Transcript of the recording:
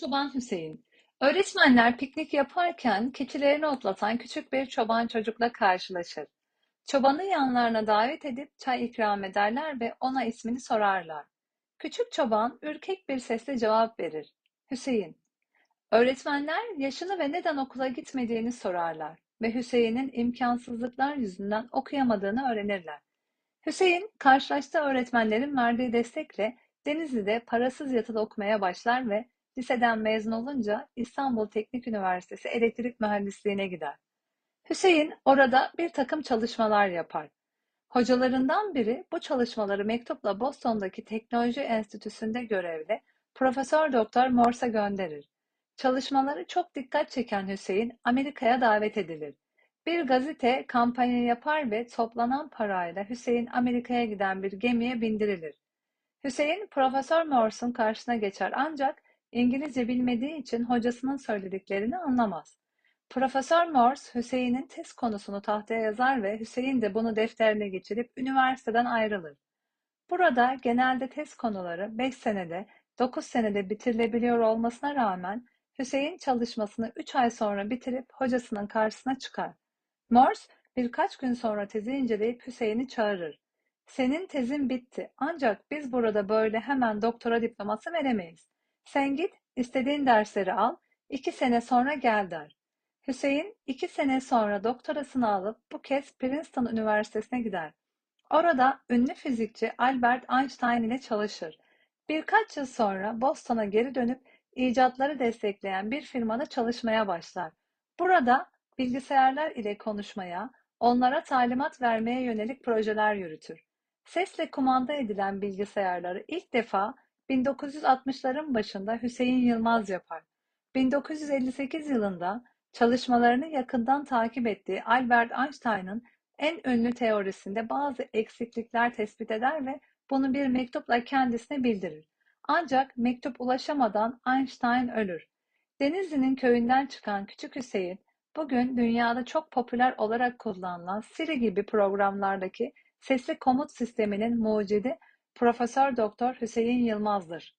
Çoban Hüseyin. Öğretmenler piknik yaparken keçilerini otlatan küçük bir çoban çocukla karşılaşır. Çobanı yanlarına davet edip çay ikram ederler ve ona ismini sorarlar. Küçük çoban ürkek bir sesle cevap verir. Hüseyin. Öğretmenler yaşını ve neden okula gitmediğini sorarlar ve Hüseyin'in imkansızlıklar yüzünden okuyamadığını öğrenirler. Hüseyin, karşılaştığı öğretmenlerin verdiği destekle Denizli'de parasız yatılı okumaya başlar ve liseden mezun olunca İstanbul Teknik Üniversitesi Elektrik Mühendisliğine gider. Hüseyin orada bir takım çalışmalar yapar. Hocalarından biri bu çalışmaları mektupla Boston'daki Teknoloji Enstitüsü'nde görevli Profesör Doktor Morse'a gönderir. Çalışmaları çok dikkat çeken Hüseyin Amerika'ya davet edilir. Bir gazete kampanya yapar ve toplanan parayla Hüseyin Amerika'ya giden bir gemiye bindirilir. Hüseyin Profesör Morse'un karşısına geçer ancak İngilizce bilmediği için hocasının söylediklerini anlamaz. Profesör Morse, Hüseyin'in tez konusunu tahtaya yazar ve Hüseyin de bunu defterine geçirip üniversiteden ayrılır. Burada genelde tez konuları 5 senede, 9 senede bitirilebiliyor olmasına rağmen Hüseyin çalışmasını 3 ay sonra bitirip hocasının karşısına çıkar. Morse birkaç gün sonra tezi inceleyip Hüseyin'i çağırır. Senin tezin bitti ancak biz burada böyle hemen doktora diploması veremeyiz. Sen git, istediğin dersleri al, iki sene sonra gel der. Hüseyin iki sene sonra doktorasını alıp bu kez Princeton Üniversitesi'ne gider. Orada ünlü fizikçi Albert Einstein ile çalışır. Birkaç yıl sonra Boston'a geri dönüp icatları destekleyen bir firmada çalışmaya başlar. Burada bilgisayarlar ile konuşmaya, onlara talimat vermeye yönelik projeler yürütür. Sesle kumanda edilen bilgisayarları ilk defa 1960'ların başında Hüseyin Yılmaz yapar. 1958 yılında çalışmalarını yakından takip ettiği Albert Einstein'ın en ünlü teorisinde bazı eksiklikler tespit eder ve bunu bir mektupla kendisine bildirir. Ancak mektup ulaşamadan Einstein ölür. Denizli'nin köyünden çıkan Küçük Hüseyin, bugün dünyada çok popüler olarak kullanılan Siri gibi programlardaki sesli komut sisteminin mucidi Profesör Doktor Hüseyin Yılmaz'dır.